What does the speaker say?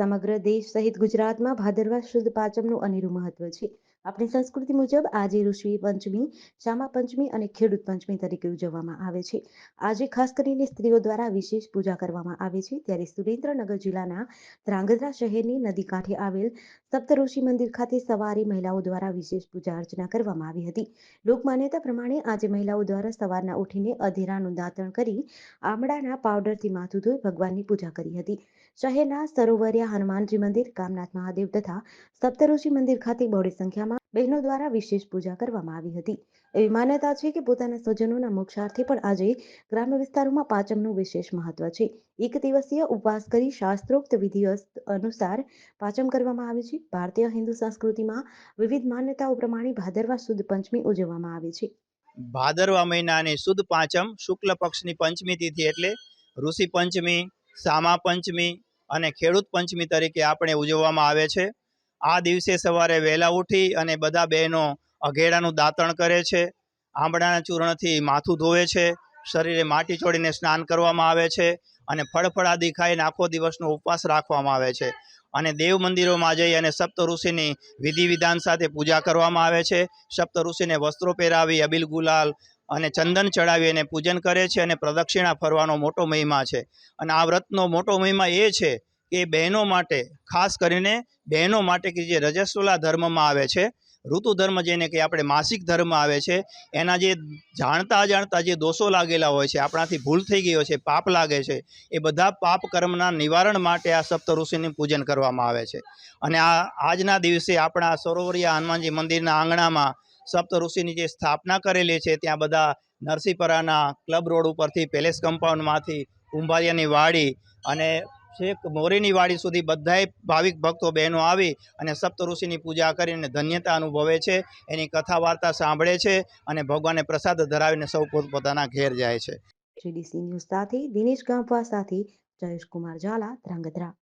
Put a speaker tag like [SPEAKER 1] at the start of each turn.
[SPEAKER 1] સમગ્ર દેશ સહિત ગુજરાતમાં ભાદરવા શુદ્ધ પાંચમનું અનેરું મહત્વ છે. આપણી સંસ્કૃતિ મુજબ આજે ઋષિ પંચમી, શ્યામા પંચમી અને ખેડૂત પંચમી તરીકે ઉજવવામાં આવે છે. આજે ખાસ કરીને સ્ત્રીઓ દ્વારા વિશેષ પૂજા કરવામાં આવે છે. ત્યારે સુરેન્દ્રનગર જિલ્લાના ધ્રાંગધ્રા શહેરની નદી કાંઠે આવેલ સપ્તઋષિ મંદિર ખાતે સવારે મહિલાઓ દ્વારા વિશેષ પૂજા અર્ચના કરવામાં આવી હતી. લોકમાન્યતા પ્રમાણે આજે મહિલાઓ દ્વારા સવારના ઉઠીને અધેરાનું દાંતણ કરી આમળાના પાવડરથી માથું ધોઈ ભગવાનની પૂજા કરી હતી. શહેરના સરોવરિયા હનુમાનજી મંદિર, કામનાથ મહાદેવ તથા સપ્તઋષિ મંદિર ખાતે બહોળી સંખ્યામાં બહેનો દ્વારા વિશેષ પૂજા કરવામાં આવી હતી. એવી માન્યતા છે કે પોતાના સ્વજનોના મોક્ષાર્થે પણ આજે ગ્રામ્ય વિસ્તારોમાં પાંચમનું વિશેષ મહત્વ છે. એક દિવસીય ઉપવાસ કરી શાસ્ત્રોક્ત વિધિ અનુસાર પાંચમ કરવામાં આવે છે. ભારતીય હિન્દુ સંસ્કૃતિમાં વિવિધ માન્યતાઓ પ્રમાણે ભાદરવા સુદ પંચમી ઉજવવામાં આવે છે.
[SPEAKER 2] ભાદરવા મહિનાની સુદ પાંચમ શુક્લ પક્ષની પંચમી તિથિ એટલે ઋષિ પંચમી, સામા પંચમી અને ખેડૂત પંચમી તરીકે આપણે ઉજવવામાં આવે છે. આ દિવસે સવારે વહેલા ઉઠી અને બધા બહેનો અઘેડાનું દાંતણ કરે છે. આંબળાના ચૂર્ણથી માથું ધોવે છે. શરીરે માટી ચોડીને સ્નાન કરવામાં આવે છે અને ફળફળાદી ખાઈને આખો દિવસનો ઉપવાસ રાખવામાં આવે છે. અને દેવ મંદિરોમાં જઈ અને સપ્ત ઋષિની વિધિ વિધાન સાથે પૂજા કરવામાં આવે છે. સપ્ત ઋષિને વસ્ત્રો પહેરાવી, અબિલ ગુલાલ અને ચંદન ચડાવી અને પૂજન કરે છે અને પ્રદક્ષિણા ફરવાનો મોટો મહિમા છે. અને આ વ્રતનો મોટો મહિમા એ છે કે બહેનો માટે, ખાસ કરીને બહેનો માટે કે જે રજસ્વલા ધર્મમાં આવે છે, ઋતુ ધર્મ જેને કે આપણે, માસિક ધર્મ આવે છે, એના જે જાણતા અજાણતા જે દોષો લાગેલા હોય છે, આપણાથી ભૂલ થઈ ગઈ હોય છે, પાપ લાગે છે, એ બધા પાપ કર્મના નિવારણ માટે આ સપ્ત ઋષિનું પૂજન કરવામાં આવે છે. અને આ આજના દિવસે આપણા સરોવરિયા હનુમાનજી મંદિરના આંગણામાં સપ્ત ઋષિની જે સ્થાપના કરેલી છે, ત્યાં બધા નરસિંહપરાના ક્લબ રોડ ઉપરથી, પેલેસ કમ્પાઉન્ડમાંથી, કુંભારિયાની વાડી અને છેક મોરીની વાડી સુધી બધાય ભાવિક ભક્તો બહેનો આવી અને સપ્ત ઋષિની પૂજા કરીને ધન્યતા અનુભવે છે. એની કથા વાર્તા સાંભળે છે અને ભગવાનને પ્રસાદ ધરાવીને સૌ પોતપોતાના ઘેર જાય છે.
[SPEAKER 1] જીડીસી ન્યૂઝ સાથે દિનેશ ગાંભવા સાથે જયેશ કુમાર ઝાલા ધ્રાંગધ્રા.